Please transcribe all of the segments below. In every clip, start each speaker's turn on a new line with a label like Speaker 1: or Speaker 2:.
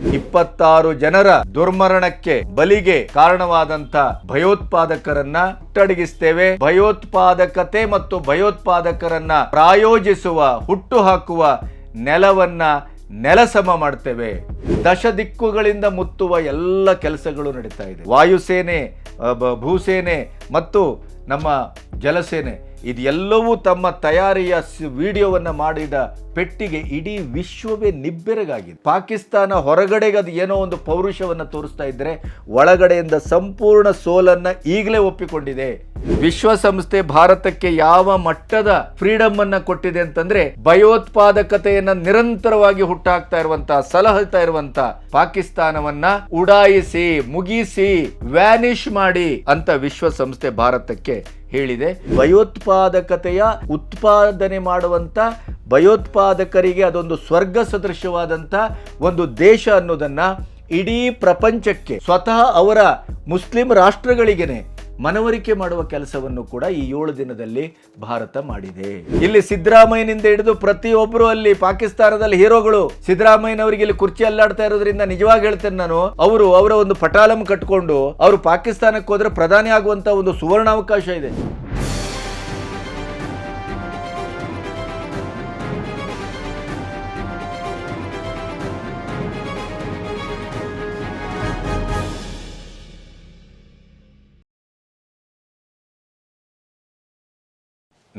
Speaker 1: ಇಪ್ಪತ್ತಾರು ಜನರ ದುರ್ಮರಣಕ್ಕೆ ಬಲಿಗೆ ಕಾರಣವಾದಂತ ಭಯೋತ್ಪಾದಕರನ್ನ ಹುಟ್ಟಡಗಿಸ್ತೇವೆ ಭಯೋತ್ಪಾದಕತೆ ಮತ್ತು ಭಯೋತ್ಪಾದಕರನ್ನ ಪ್ರಾಯೋಜಿಸುವ ಹುಟ್ಟು ಹಾಕುವ ನೆಲವನ್ನ ನೆಲಸಮ ಮಾಡ್ತೇವೆ. ದಶ ದಿಕ್ಕುಗಳಿಂದ ಮುತ್ತುವ ಎಲ್ಲ ಕೆಲಸಗಳು ನಡೀತಾ ಇದೆ. ವಾಯುಸೇನೆ ಭೂಸೇನೆ ಮತ್ತು ನಮ್ಮ ಜಲಸೇನೆ ಇದೆಲ್ಲವೂ ತಮ್ಮ ತಯಾರಿಯ ವಿಡಿಯೋವನ್ನ ಮಾಡಿದ ಪೆಟ್ಟಿಗೆ ಇಡೀ ವಿಶ್ವವೇ ನಿಬ್ಬೆರಗಾಗಿದೆ. ಪಾಕಿಸ್ತಾನ ಹೊರಗಡೆಗೆ ಅದು ಏನೋ ಒಂದು ಪೌರುಷವನ್ನ ತೋರಿಸ್ತಾ ಇದ್ರೆ ಒಳಗಡೆಯಿಂದ ಸಂಪೂರ್ಣ ಸೋಲನ್ನ ಈಗಲೇ ಒಪ್ಪಿಕೊಂಡಿದೆ. ವಿಶ್ವಸಂಸ್ಥೆ ಭಾರತಕ್ಕೆ ಯಾವ ಮಟ್ಟದ ಫ್ರೀಡಮ್ ಅನ್ನ ಕೊಟ್ಟಿದೆ ಅಂತಂದ್ರೆ ಭಯೋತ್ಪಾದಕತೆಯನ್ನ ನಿರಂತರವಾಗಿ ಹುಟ್ಟಾಕ್ತಾ ಇರುವಂತ ಸಲಹತಾ ಇರುವಂತ ಪಾಕಿಸ್ತಾನವನ್ನ ಉಡಾಯಿಸಿ, ಮುಗಿಸಿ ವ್ಯಾನಿಶ್ ಮಾಡಿ ಅಂತ ವಿಶ್ವಸಂಸ್ಥೆ ಭಾರತಕ್ಕೆ ಹೇಳಿದೆ. ಭಯೋತ್ಪಾದಕತೆಯ ಉತ್ಪಾದನೆ ಮಾಡುವಂಥ ಭಯೋತ್ಪಾದಕರಿಗೆ ಅದೊಂದು ಸ್ವರ್ಗ ಸದೃಶವಾದಂಥ ಒಂದು ದೇಶ ಅನ್ನೋದನ್ನು ಇಡೀ ಪ್ರಪಂಚಕ್ಕೆ ಸ್ವತಃ ಅವರ ಮುಸ್ಲಿಂ ರಾಷ್ಟ್ರಗಳಿಗೆನೆ ಮನವರಿಕೆ ಮಾಡುವ ಕೆಲಸವನ್ನು ಕೂಡ ಈ ಏಳು ದಿನದಲ್ಲಿ ಭಾರತ ಮಾಡಿದೆ. ಇಲ್ಲಿ ಸಿದ್ದರಾಮಯ್ಯನಿಂದ ಹಿಡಿದು ಪ್ರತಿಯೊಬ್ಬರು ಅಲ್ಲಿ ಪಾಕಿಸ್ತಾನದಲ್ಲಿ ಹೀರೋಗಳು ಸಿದ್ದರಾಮಯ್ಯನವರಿಗೆ ಇಲ್ಲಿ ಕುರ್ಚಿ ಅಲ್ಲಾಡ್ತಾ ಇರೋದ್ರಿಂದ ನಿಜವಾಗಿ ಹೇಳ್ತೇನೆ ನಾನು, ಅವರು ಅವರ ಒಂದು ಪಟಾಲಂ ಕಟ್ಕೊಂಡು ಅವರು ಪಾಕಿಸ್ತಾನಕ್ಕೆ ಹೋದ್ರೆ ಪ್ರಧಾನಿ ಆಗುವಂತ ಒಂದು ಸುವರ್ಣಾವಕಾಶ ಇದೆ.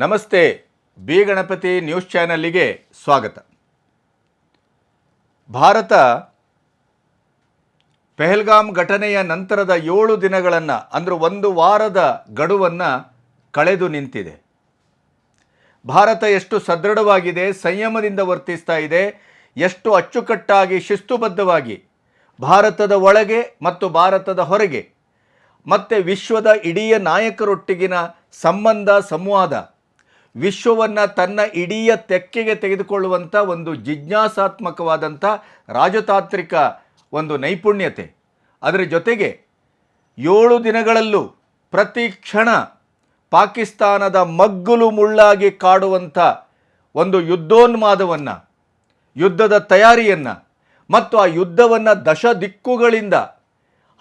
Speaker 1: ನಮಸ್ತೆ, ಬಿ ಗಣಪತಿ ನ್ಯೂಸ್ ಚಾನಲ್ಲಿಗೆ ಸ್ವಾಗತ. ಭಾರತ ಪೆಹಲ್ಗಾಮ್ ಘಟನೆಯ ನಂತರದ ಏಳು ದಿನಗಳನ್ನು, ಅಂದರೆ ಒಂದು ವಾರದ ಗಡುವನ್ನು ಕಳೆದು ನಿಂತಿದೆ. ಭಾರತ ಎಷ್ಟು ಸದೃಢವಾಗಿದೆ, ಸಂಯಮದಿಂದ ವರ್ತಿಸ್ತಾ ಇದೆ, ಎಷ್ಟು ಅಚ್ಚುಕಟ್ಟಾಗಿ, ಶಿಸ್ತುಬದ್ಧವಾಗಿ, ಭಾರತದ ಒಳಗೆ ಮತ್ತು ಭಾರತದ ಹೊರಗೆ, ಮತ್ತು ವಿಶ್ವದ ಇಡೀ ನಾಯಕರೊಟ್ಟಿಗಿನ ಸಂಬಂಧ, ಸಂವಾದ ವಿಶ್ವವನ್ನು ತನ್ನ ಇಡೀ ತೆಕ್ಕೆಗೆ ತೆಗೆದುಕೊಳ್ಳುವಂಥ ಒಂದು ಜಿಜ್ಞಾಸಾತ್ಮಕವಾದಂಥ ರಾಜತಾಂತ್ರಿಕ ಒಂದು ನೈಪುಣ್ಯತೆ. ಅದರ ಜೊತೆಗೆ ಏಳು ದಿನಗಳಲ್ಲೂ ಪ್ರತಿ ಕ್ಷಣ ಪಾಕಿಸ್ತಾನದ ಮಗ್ಗುಲು ಮುಳ್ಳಾಗಿ ಕಾಡುವಂಥ ಒಂದು ಯುದ್ಧೋನ್ಮಾದವನ್ನು, ಯುದ್ಧದ ತಯಾರಿಯನ್ನು ಮತ್ತು ಆ ಯುದ್ಧವನ್ನು ದಶ ದಿಕ್ಕುಗಳಿಂದ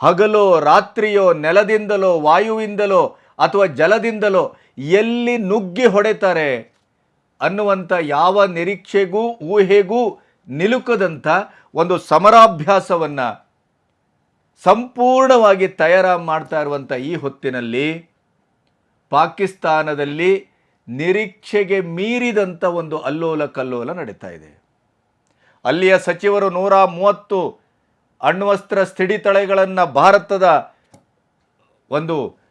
Speaker 1: ಹಗಲೋ ರಾತ್ರಿಯೋ ನೆಲದಿಂದಲೋ ವಾಯುವಿಂದಲೋ ಅಥವಾ ಜಲದಿಂದಲೋ ಎಲ್ಲಿ ನುಗ್ಗಿ ಹೊಡೆತಾರೆ ಅನ್ನುವಂಥ ಯಾವ ನಿರೀಕ್ಷೆಗೂ, ಊಹೆಗೂ ನಿಲುಕದಂಥ ಒಂದು ಸಮರಾಭ್ಯಾಸವನ್ನು ಸಂಪೂರ್ಣವಾಗಿ ತಯಾರ ಮಾಡ್ತಾ ಇರುವಂಥ ಈ ಹೊತ್ತಿನಲ್ಲಿ ಪಾಕಿಸ್ತಾನದಲ್ಲಿ ನಿರೀಕ್ಷೆಗೆ ಮೀರಿದಂಥ ಒಂದು ಅಲ್ಲೋಲ ಕಲ್ಲೋಲ ನಡೀತಾ ಇದೆ. ಅಲ್ಲಿಯ ಸಚಿವರು ನೂರ ಮೂವತ್ತು ಅಣ್ವಸ್ತ್ರ ಸ್ಥಿಡಿತಳೆಗಳನ್ನು ಭಾರತದ ಒಂದು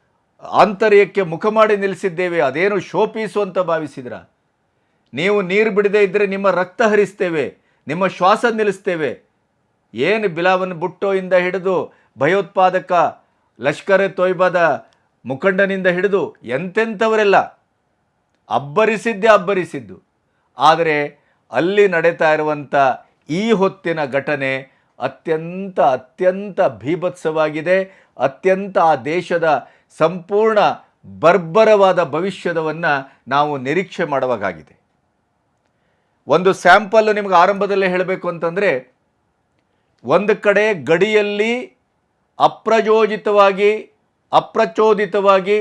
Speaker 1: ಆಂತರ್ಯಕ್ಕೆ ಮುಖ ಮಾಡಿ ನಿಲ್ಲಿಸಿದ್ದೇವೆ, ಅದೇನು ಶೋಪೀಸು ಅಂತ ಭಾವಿಸಿದ್ರ? ನೀವು ನೀರು ಬಿಡದೇ ಇದ್ದರೆ ನಿಮ್ಮ ರಕ್ತ ಹರಿಸ್ತೇವೆ, ನಿಮ್ಮ ಶ್ವಾಸ ನಿಲ್ಲಿಸ್ತೇವೆ. ಏನು ಬಿಲಾವನ್ ಬುಟ್ಟೋಯಿಂದ ಹಿಡಿದು ಭಯೋತ್ಪಾದಕ ಲಷ್ಕರ್ ತೊಯ್ಬಾದ ಮುಖಂಡನಿಂದ ಹಿಡಿದು ಎಂತೆಂಥವರೆಲ್ಲ ಅಬ್ಬರಿಸಿದ್ದೇ ಅಬ್ಬರಿಸಿದ್ದು. ಆದರೆ ಅಲ್ಲಿ ನಡೀತಾ ಇರುವಂಥ ಈ ಹೊತ್ತಿನ ಘಟನೆ ಅತ್ಯಂತ ಅತ್ಯಂತ ಭೀಭತ್ಸವಾಗಿದೆ. ಅತ್ಯಂತ ಆ ದೇಶದ ಸಂಪೂರ್ಣ ಬರ್ಬರವಾದ ಭವಿಷ್ಯದವನ್ನು ನಾವು ನಿರೀಕ್ಷೆ ಮಾಡುವಾಗಿದೆ ಒಂದು ಸ್ಯಾಂಪಲ್ ನಿಮ್ಗೆ ಆರಂಭದಲ್ಲೇ ಹೇಳಬೇಕು ಅಂತಂದರೆ, ಒಂದು ಕಡೆ ಗಡಿಯಲ್ಲಿ ಅಪ್ರಯೋಜಿತವಾಗಿ, ಅಪ್ರಚೋದಿತವಾಗಿ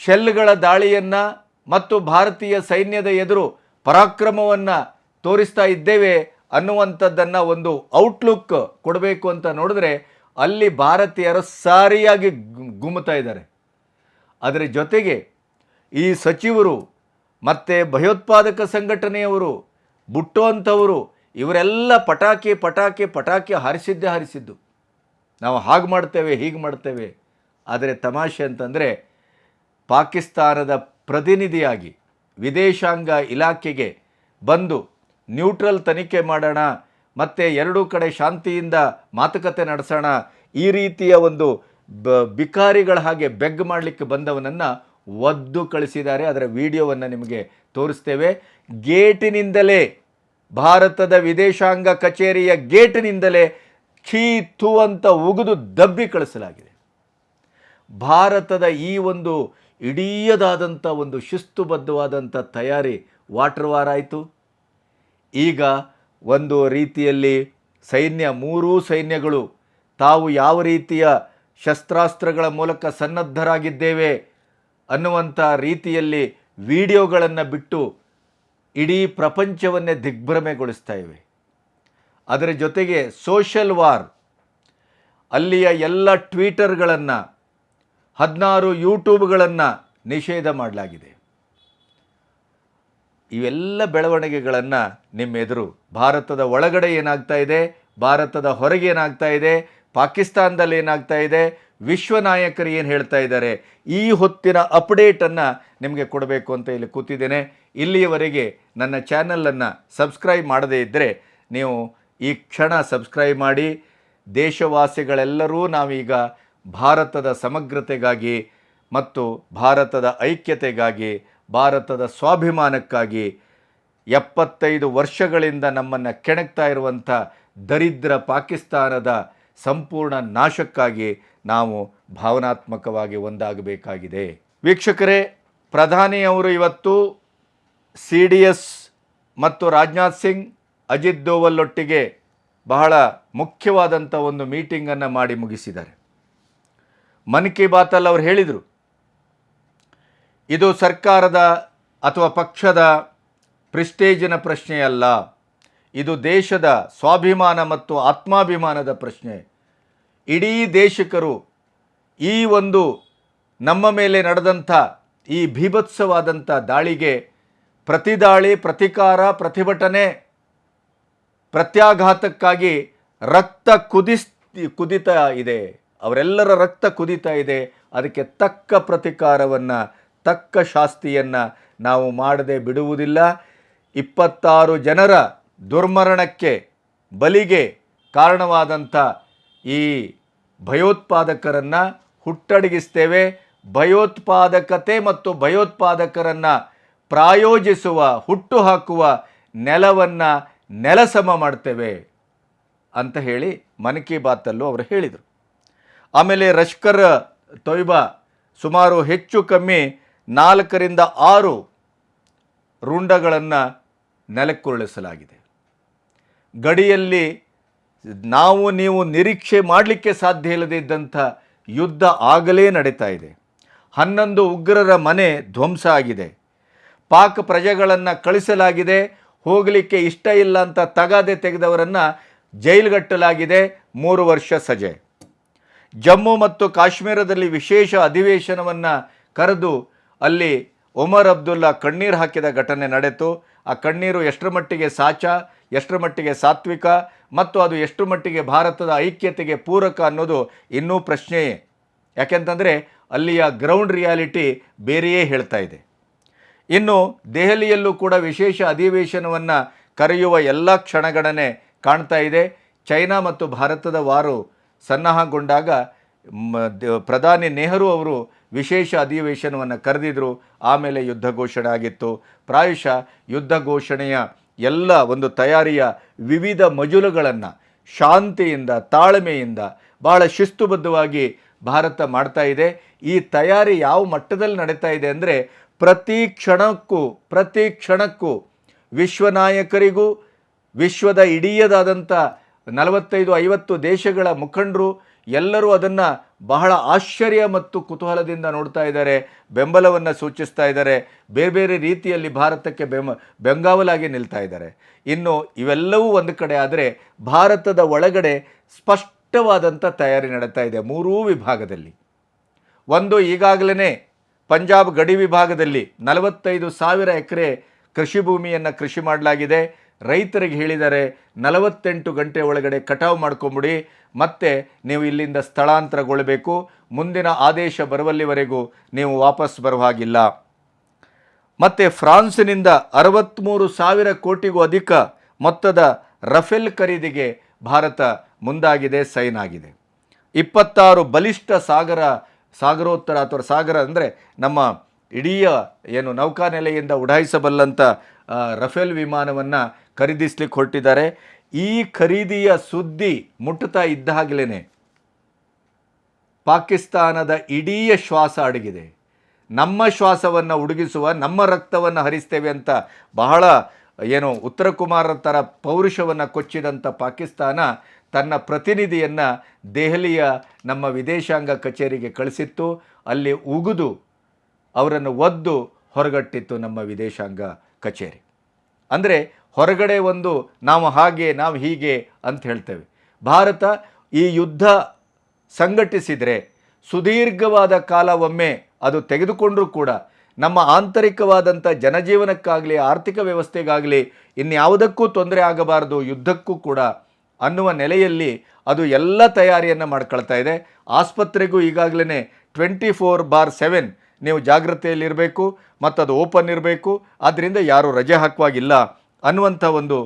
Speaker 1: ಶೆಲ್ಗಳ ದಾಳಿಯನ್ನು ಮತ್ತು ಭಾರತೀಯ ಸೈನ್ಯದ ಎದುರು ಪರಾಕ್ರಮವನ್ನು ತೋರಿಸ್ತಾ ಇದ್ದೇವೆ ಅನ್ನುವಂಥದ್ದನ್ನು ಒಂದು ಔಟ್ಲುಕ್ ಕೊಡಬೇಕು ಅಂತ ನೋಡಿದ್ರೆ ಅಲ್ಲಿ ಭಾರತೀಯರು ಸಾರಿಯಾಗಿ ಗುಮ್ಮತಾ ಗುಮ್ಮುತ್ತಾ ಇದ್ದಾರೆ. ಅದರ ಜೊತೆಗೆ ಈ ಸಚಿವರು ಮತ್ತು ಭಯೋತ್ಪಾದಕ ಸಂಘಟನೆಯವರು ಬುಟ್ಟುವಂಥವರು ಇವರೆಲ್ಲ ಪಟಾಕಿ ಪಟಾಕಿ ಪಟಾಕಿ ಹಾರಿಸಿದ್ದೇ ಹಾರಿಸಿದ್ದು. ನಾವು ಹಾಗೆ ಮಾಡ್ತೇವೆ, ಹೀಗೆ ಮಾಡ್ತೇವೆ. ಆದರೆ ತಮಾಷೆ ಅಂತಂದರೆ ಪಾಕಿಸ್ತಾನದ ಪ್ರತಿನಿಧಿಯಾಗಿ ವಿದೇಶಾಂಗ ಇಲಾಖೆಗೆ ಬಂದು ನ್ಯೂಟ್ರಲ್ ತನಿಖೆ ಮಾಡೋಣ ಮತ್ತು ಎರಡೂ ಕಡೆ ಶಾಂತಿಯಿಂದ ಮಾತುಕತೆ ನಡೆಸೋಣ. ಈ ರೀತಿಯ ಒಂದು ಬ, ಬಿಕಾರಿಗಳ ಹಾಗೆ ಬೆಗ್ ಮಾಡಲಿಕ್ಕೆ ಬಂದವನನ್ನು ಒದ್ದು ಕಳಿಸಿದ್ದಾರೆ. ಅದರ ವಿಡಿಯೋವನ್ನು ನಿಮಗೆ ತೋರಿಸ್ತೇವೆ. ಗೇಟಿನಿಂದಲೇ ಭಾರತದ ವಿದೇಶಾಂಗ ಕಚೇರಿಯ ಗೇಟಿನಿಂದಲೇ ಛೀ ಥೂ ಅಂತ ಉಗಿದು ದಬ್ಬಿ ಕಳಿಸಲಾಗಿದೆ. ಭಾರತದ ಈ ಒಂದು ಇಡೀಯದಾದಂಥ ಒಂದು ಶಿಸ್ತುಬದ್ಧವಾದಂಥ ತಯಾರಿ ವಾಟರ್ ವಾರ್ ಆಯಿತು. ಈಗ ಒಂದು ರೀತಿಯಲ್ಲಿ ಸೈನ್ಯ, ಮೂರೂ ಸೈನ್ಯಗಳು. ತಾವು ಯಾವ ರೀತಿಯ ಶಸ್ತ್ರಾಸ್ತ್ರಗಳ ಮೂಲಕ ಸನ್ನದ್ಧರಾಗಿದ್ದೇವೆ ಅನ್ನುವಂಥ ರೀತಿಯಲ್ಲಿ ವಿಡಿಯೋಗಳನ್ನು ಬಿಟ್ಟು ಇಡೀ ಪ್ರಪಂಚವನ್ನೇ ದಿಗ್ಭ್ರಮೆಗೊಳಿಸ್ತಾ ಇವೆ. ಅದರ ಜೊತೆಗೆ ಸೋಷಲ್ ವಾರ್, ಅಲ್ಲಿಯ ಎಲ್ಲ ಟ್ವೀಟರ್ಗಳನ್ನು, ಹದಿನಾರು ಯೂಟ್ಯೂಬ್ಗಳನ್ನು ನಿಷೇಧ ಮಾಡಲಾಗಿದೆ. ಇವೆಲ್ಲ ಬೆಳವಣಿಗೆಗಳನ್ನು ನಿಮ್ಮೆದುರು. ಭಾರತದ ಒಳಗಡೆ ಏನಾಗ್ತಾ ಇದೆ? ಭಾರತದ ಹೊರಗೆ ಏನಾಗ್ತಾ ಇದೆ? ಪಾಕಿಸ್ತಾನದಲ್ಲಿ ಏನಾಗ್ತಾ ಇದೆ? ವಿಶ್ವ ನಾಯಕರು ಏನು ಹೇಳ್ತಾ ಇದ್ದಾರೆ? ಈ ಹೊತ್ತಿನ ಅಪ್ಡೇಟನ್ನು ನಿಮಗೆ ಕೊಡಬೇಕು ಅಂತ ಇಲ್ಲಿ ಕೂತಿದ್ದೇನೆ. ಇಲ್ಲಿಯವರೆಗೆ ನನ್ನ ಚಾನಲನ್ನು ಸಬ್ಸ್ಕ್ರೈಬ್ ಮಾಡದೇ ಇದ್ದರೆ ನೀವು ಈ ಕ್ಷಣ ಸಬ್ಸ್ಕ್ರೈಬ್ ಮಾಡಿ. ದೇಶವಾಸಿಗಳೆಲ್ಲರೂ ನಾವೀಗ ಭಾರತದ ಸಮಗ್ರತೆಗಾಗಿ ಮತ್ತು ಭಾರತದ ಐಕ್ಯತೆಗಾಗಿ ಭಾರತದ ಸ್ವಾಭಿಮಾನಕ್ಕಾಗಿ ಎಪ್ಪತ್ತೈದು ವರ್ಷಗಳಿಂದ ನಮ್ಮನ್ನು ಕೆಣಕ್ತಾ ಇರುವಂಥ ದರಿದ್ರ ಪಾಕಿಸ್ತಾನದ ಸಂಪೂರ್ಣ ನಾಶಕ್ಕಾಗಿ ನಾವು ಭಾವನಾತ್ಮಕವಾಗಿ ಒಂದಾಗಬೇಕಾಗಿದೆ. ವೀಕ್ಷಕರೇ ಪ್ರಧಾನಿಯವರು ಇವತ್ತು ಸಿ ಡಿ ಎಸ್ ಮತ್ತು ರಾಜನಾಥ್ ಸಿಂಗ್, ಅಜಿತ್ ದೋವಲ್ಲೊಟ್ಟಿಗೆ ಬಹಳ ಮುಖ್ಯವಾದಂಥ ಒಂದು ಮೀಟಿಂಗನ್ನು ಮಾಡಿ ಮುಗಿಸಿದ್ದಾರೆ. ಮನ್ ಕಿ ಬಾತಲ್ಲಿ ಅವ್ರು ಹೇಳಿದರು ಇದು ಸರ್ಕಾರದ ಅಥವಾ ಪಕ್ಷದ ಪ್ರಿಸ್ಟೇಜಿನ ಪ್ರಶ್ನೆಯಲ್ಲ. ಇದು ದೇಶದ ಸ್ವಾಭಿಮಾನ ಮತ್ತು ಆತ್ಮಾಭಿಮಾನದ ಪ್ರಶ್ನೆ. ಇಡೀ ದೇಶಕರು ಈ ಒಂದು ನಮ್ಮ ಮೇಲೆ ನಡೆದಂಥ ಈ ಭೀಭತ್ಸವಾದಂಥ ದಾಳಿಗೆ ಪ್ರತಿದಾಳಿ ಪ್ರತಿಕಾರ, ಪ್ರತಿಭಟನೆ, ಪ್ರತ್ಯಾಘಾತಕ್ಕಾಗಿ ರಕ್ತ ಕುದಿಸ್, ಕುದಿತ ಇದೆ. ಅವರೆಲ್ಲರ ರಕ್ತ ಕುದಿತಾ ಇದೆ. ಅದಕ್ಕೆ ತಕ್ಕ ಪ್ರತಿಕಾರವನ್ನು ತಕ್ಕ ಶಾಸ್ತಿಯನ್ನು ನಾವು ಮಾಡದೆ ಬಿಡುವುದಿಲ್ಲ. ಇಪ್ಪತ್ತಾರು ಜನರ ದುರ್ಮರಣಕ್ಕೆ ಬಲಿಗೆ ಕಾರಣವಾದಂಥ ಈ ಭಯೋತ್ಪಾದಕರನ್ನು ಹುಟ್ಟಡಗಿಸ್ತೇವೆ. ಭಯೋತ್ಪಾದಕತೆ ಮತ್ತು ಭಯೋತ್ಪಾದಕರನ್ನು ಪ್ರಾಯೋಜಿಸುವ ಹುಟ್ಟು ಹಾಕುವ ನೆಲವನ್ನು ನೆಲಸಮ ಮಾಡ್ತೇವೆ ಅಂತ ಹೇಳಿ ಮನ್ ಕಿ ಬಾತಲ್ಲೂ ಅವರು ಹೇಳಿದರು. ಆಮೇಲೆ ರಷ್ಕರ್ ತೊಯ್ಬಾ ಸುಮಾರು ಹೆಚ್ಚು ಕಮ್ಮಿ ನಾಲ್ಕರಿಂದ ಆರು ರುಂಡಗಳನ್ನು ನೆಲಕ್ಕುರುಳಿಸಲಾಗಿದೆ. ಗಡಿಯಲ್ಲಿ ನಾವು ನೀವು ನಿರೀಕ್ಷೆ ಮಾಡಲಿಕ್ಕೆ ಸಾಧ್ಯ ಇಲ್ಲದೇ ಇದ್ದಂಥ ಯುದ್ಧ ಆಗಲೇ ನಡೀತಾ ಇದೆ. ಹನ್ನೊಂದು ಉಗ್ರರ ಮನೆ ಧ್ವಂಸ ಆಗಿದೆ. ಪಾಕ್ ಪ್ರಜೆಗಳನ್ನು ಕಳಿಸಲಾಗಿದೆ. ಹೋಗಲಿಕ್ಕೆ ಇಷ್ಟ ಇಲ್ಲ ಅಂತ ತಗಾದೆ ತೆಗೆದವರನ್ನು ಜೈಲುಗಟ್ಟಲಾಗಿದೆ ಮೂರು ವರ್ಷ ಸಜೆ. ಜಮ್ಮು ಮತ್ತು ಕಾಶ್ಮೀರದಲ್ಲಿ ವಿಶೇಷ ಅಧಿವೇಶನವನ್ನು ಕರೆದು ಅಲ್ಲಿ ಒಮರ್ ಅಬ್ದುಲ್ಲಾ ಕಣ್ಣೀರು ಹಾಕಿದ ಘಟನೆ ನಡೆಯಿತು ಆ ಕಣ್ಣೀರು ಎಷ್ಟರ ಮಟ್ಟಿಗೆ ಸಾಚ, ಎಷ್ಟರ ಮಟ್ಟಿಗೆ ಸಾತ್ವಿಕ ಮತ್ತು ಅದು ಎಷ್ಟು ಮಟ್ಟಿಗೆ ಭಾರತದ ಐಕ್ಯತೆಗೆ ಪೂರಕ ಅನ್ನೋದು ಇನ್ನೂ ಪ್ರಶ್ನೆಯೇ ಯಾಕೆಂತಂದರೆ ಅಲ್ಲಿಯ ಗ್ರೌಂಡ್ ರಿಯಾಲಿಟಿ ಬೇರೆಯೇ ಹೇಳ್ತಾ ಇದೆ. ಇನ್ನು ದೆಹಲಿಯಲ್ಲೂ ಕೂಡ ವಿಶೇಷ ಅಧಿವೇಶನವನ್ನು ಕರೆಯುವ ಎಲ್ಲ ಕ್ಷಣಗಣನೆ ಕಾಣ್ತಾ ಇದೆ. ಚೈನಾ ಮತ್ತು ಭಾರತದ ವಾರು ಸನ್ನಾಹಗೊಂಡಾಗ ಪ್ರಧಾನಿ ನೆಹರು ಅವರು ವಿಶೇಷ ಅಧಿವೇಶನವನ್ನು ಕರೆದಿದ್ದರು ಆಮೇಲೆ ಯುದ್ಧ ಘೋಷಣೆ ಆಗಿತ್ತು. ಪ್ರಾಯಶಃ ಯುದ್ಧ ಘೋಷಣೆಯ ಎಲ್ಲ ಒಂದು ತಯಾರಿಯ ವಿವಿಧ ಮಜುಲುಗಳನ್ನು ಶಾಂತಿಯಿಂದ, ತಾಳ್ಮೆಯಿಂದ ಭಾಳ ಶಿಸ್ತುಬದ್ಧವಾಗಿ ಭಾರತ ಮಾಡ್ತಾ ಇದೆ. ಈ ತಯಾರಿ ಯಾವ ಮಟ್ಟದಲ್ಲಿ ನಡೀತಾ ಇದೆ ಅಂದರೆ ಪ್ರತಿ ಕ್ಷಣಕ್ಕೂ ಪ್ರತಿ ಕ್ಷಣಕ್ಕೂ ವಿಶ್ವ ನಾಯಕರಿಗೂ ವಿಶ್ವದ ಇಡೀಯದಾದಂಥ ನಲವತ್ತೈದು, ಐವತ್ತು ದೇಶಗಳ ಮುಖಂಡರು ಎಲ್ಲರೂ ಅದನ್ನು ಬಹಳ ಆಶ್ಚರ್ಯ ಮತ್ತು ಕುತೂಹಲದಿಂದ ನೋಡ್ತಾ ಇದ್ದಾರೆ, ಬೆಂಬಲವನ್ನು ಸೂಚಿಸ್ತಾ ಇದ್ದಾರೆ, ಬೇರೆ ಬೇರೆ ರೀತಿಯಲ್ಲಿ ಭಾರತಕ್ಕೆ ಬೆಂಬ ಬೆಂಗಾವಲಾಗಿ ನಿಲ್ತಾ ಇದ್ದಾರೆ. ಇನ್ನು ಇವೆಲ್ಲವೂ ಒಂದು ಕಡೆ ಆದರೆ ಭಾರತದ ಒಳಗಡೆ ಸ್ಪಷ್ಟವಾದಂಥ ತಯಾರಿ ನಡೀತಾ ಇದೆ ಮೂರೂ ವಿಭಾಗದಲ್ಲಿ. ಒಂದು ಈಗಾಗಲೇ ಪಂಜಾಬ್ ಗಡಿ ವಿಭಾಗದಲ್ಲಿ ನಲವತ್ತೈದು ಸಾವಿರ ಎಕರೆ ಕೃಷಿ ಭೂಮಿಯನ್ನು ಕೃಷಿ ಮಾಡಲಾಗಿದೆ. ರೈತರಿಗೆ ಹೇಳಿದ್ದಾರೆ ನಲವತ್ತೆಂಟು ಗಂಟೆ ಒಳಗಡೆ ಕಟಾವು ಮಾಡ್ಕೊಂಬಿಡಿ, ಮತ್ತೆ ನೀವು ಇಲ್ಲಿಂದ ಸ್ಥಳಾಂತರಗೊಳ್ಳಬೇಕು. ಮುಂದಿನ ಆದೇಶ ಬರುವಲ್ಲಿವರೆಗೂ ನೀವು ವಾಪಸ್ ಬರುವ ಹಾಗಿಲ್ಲ ಮತ್ತು ಫ್ರಾನ್ಸಿನಿಂದ ಅರವತ್ತ್ಮೂರು ಸಾವಿರ ಕೋಟಿಗೂ ಅಧಿಕ ಮೊತ್ತದ ರಫೇಲ್ ಖರೀದಿಗೆ ಭಾರತ ಮುಂದಾಗಿದೆ ಸೈನ್ ಆಗಿದೆ ಇಪ್ಪತ್ತಾರು ಬಲಿಷ್ಠ ಸಾಗರ, ಸಾಗರೋತ್ತರ ಅಥವಾ ಸಾಗರ ಅಂದರೆ ನಮ್ಮ ಇಡೀ ಏನು ನೌಕಾನೆಲೆಯಿಂದ ಉಡಾಯಿಸಬಲ್ಲಂಥ ರಫೇಲ್ ವಿಮಾನವನ್ನು ಖರೀದಿಸ್ಲಿಕ್ಕೆ ಹೊರಟಿದ್ದಾರೆ. ಈ ಖರೀದಿಯ ಸುದ್ದಿ ಮುಟ್ಟುತ್ತಾ ಇದ್ದಾಗಲೇ ಪಾಕಿಸ್ತಾನದ ಇಡೀ ಶ್ವಾಸ ಅಡಗಿದೆ. ನಮ್ಮ ಶ್ವಾಸವನ್ನು ಉಡುಗಿಸುವ, ನಮ್ಮ ರಕ್ತವನ್ನು ಹರಿಸ್ತೇವೆ ಅಂತ ಬಹಳ, ಏನು, ಉತ್ತರ ಕುಮಾರ ಥರ ಪೌರುಷವನ್ನು ಕೊಚ್ಚಿದಂಥ ಪಾಕಿಸ್ತಾನ ತನ್ನ ಪ್ರತಿನಿಧಿಯನ್ನು ದೆಹಲಿಯ ನಮ್ಮ ವಿದೇಶಾಂಗ ಕಚೇರಿಗೆ ಕಳಿಸಿತ್ತು. ಅಲ್ಲಿ ಉಗಿದು, ಅವರನ್ನು ಒದ್ದು ಹೊರಗಟ್ಟಿತ್ತು ನಮ್ಮ ವಿದೇಶಾಂಗ ಕಚೇರಿ. ಅಂದರೆ ಹೊರಗಡೆ ಒಂದು ನಾವು ಹಾಗೆ, ನಾವು ಹೀಗೆ ಅಂತ ಹೇಳ್ತೇವೆ. ಭಾರತ ಈ ಯುದ್ಧ ಸಂಘಟಿಸಿದರೆ ಸುದೀರ್ಘವಾದ ಕಾಲ ಒಮ್ಮೆ ಅದು ತೆಗೆದುಕೊಂಡರೂ ಕೂಡ ನಮ್ಮ ಆಂತರಿಕವಾದಂಥ ಜನಜೀವನಕ್ಕಾಗಲಿ, ಆರ್ಥಿಕ ವ್ಯವಸ್ಥೆಗಾಗಲಿ ಇನ್ಯಾವುದಕ್ಕೂ ತೊಂದರೆ ಆಗಬಾರದು ಯುದ್ಧಕ್ಕೂ ಕೂಡ ಅನ್ನುವ ನೆಲೆಯಲ್ಲಿ ಅದು ಎಲ್ಲ ತಯಾರಿಯನ್ನು ಮಾಡ್ಕೊಳ್ತಾ ಇದೆ. ಆಸ್ಪತ್ರೆಗೂ ಈಗಾಗಲೇ ಟ್ವೆಂಟಿ ಫೋರ್ ಬಾರ್ ಸೆವೆನ್ ನೀವು ಜಾಗ್ರತೆಯಲ್ಲಿರಬೇಕು ಮತ್ತು ಅದು ಓಪನ್ ಇರಬೇಕು ಆದ್ದರಿಂದ ಯಾರೂ ರಜೆ ಹಾಕುವಾಗಿಲ್ಲ. ಅನ್ನುವಂಥ ಒಂದು